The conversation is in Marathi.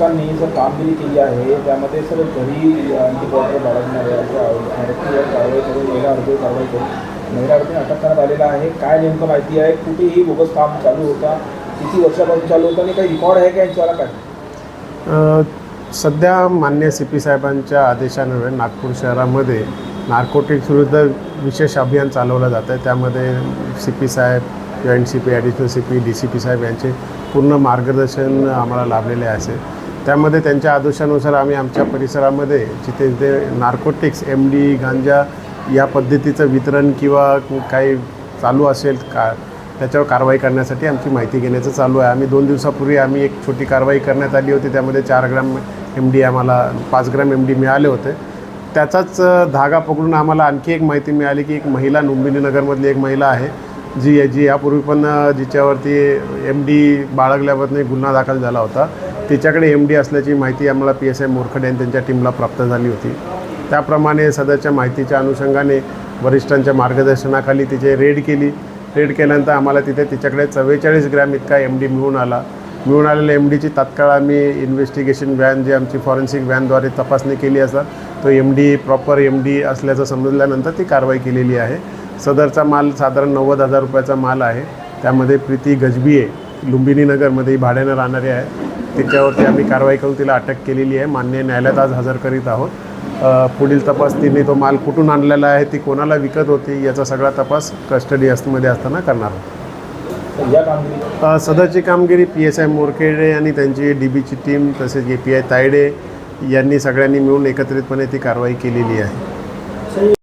अटकांनी जर कामगिरी केली आहे त्यामध्ये सर घरी अँटी बॉर्डर बाळगणारे असे आरोपीवर कारवाई करून महिला आरोपी कारवाई करून महिला आरोपी अटक करण्यात आलेला आहे. काय नेमकं माहिती आहे? कुठेही बोगस काम चालू होता. किती वर्षापासून चालू होतं आणि काही रेकॉर्ड आहे का यांच्यावर काय? सध्या मान्य सी पी साहेबांच्या आदेशान्वये नागपूर शहरामध्ये नार्कोटिक्स विरुद्ध विशेष अभियान चालवलं जातं आहे. त्यामध्ये सी पी साहेब joint C P additional C P D C P साहेब यांचे पूर्ण मार्गदर्शन आम्हाला लाभलेले असेल त्यामध्ये त्यांच्या आदेशानुसार आम्ही आमच्या परिसरामध्ये जिथे जिथे नार्कोटिक्स एम डी गांजा या पद्धतीचं वितरण किंवा काही चालू असेल का त्याच्यावर कारवाई करण्यासाठी आमची माहिती घेण्याचं चालू आहे. आम्ही दोन दिवसापूर्वी आम्ही एक छोटी कारवाई करण्यात आली होती. त्यामध्ये चार ग्राम एम डी आम्हाला पाच ग्राम एम डी मिळाले होते. त्याचाच धागा पकडून आम्हाला आणखी एक माहिती मिळाली की एक महिला लुंबिनी नगरमधली एक महिला आहे जी जी यापूर्वी पण जिच्यावरती एम डी बाळगल्याबद्दल गुन्हा दाखल झाला होता. तिच्याकडे एम डी असल्याची माहिती आम्हाला पी एस आय मोरखडे आणि त्यांच्या टीमला प्राप्त झाली होती. त्याप्रमाणे सध्याच्या माहितीच्या अनुषंगाने वरिष्ठांच्या मार्गदर्शनाखाली तिचे रेड केली. रेड केल्यानंतर आम्हाला तिथे तिच्याकडे चव्वेचाळीस ग्रॅम इतका एम डी मिळून आला. मिळून आलेल्या एम डीची तात्काळ आम्ही इन्व्हेस्टिगेशन व्हॅन जी आमची फॉरेन्सिक व्हॅनद्वारे तपासणी केली असता तो M D proper M D असल्याचं समजल्यानंतर ती कारवाई केलेली आहे. सदरचा माल साधारण नव्वद हजार रुपयाचा माल आहे. त्यामध्ये प्रीती गजबी आहे लुंबिनी ही भाड्यानं राहणारी आहे. तिच्यावरती आम्ही कारवाई करून तिला अटक केलेली आहे. मान्य न्यायालयात आज हजर करीत आहोत. पुढील तपास तिने तो माल कुठून आणलेला आहे ती कोणाला विकत होती याचा सगळा तपास कस्टडी असमध्ये असताना करणार आहोत. सदरची कामगिरी पी एस आय मोरखेडे आणि त्यांची डी बीची टीम तसेच ए पी आय तायडे यांनी सगळ्यांनी मिळून एकत्रितपणे ती कारवाई केलेली आहे.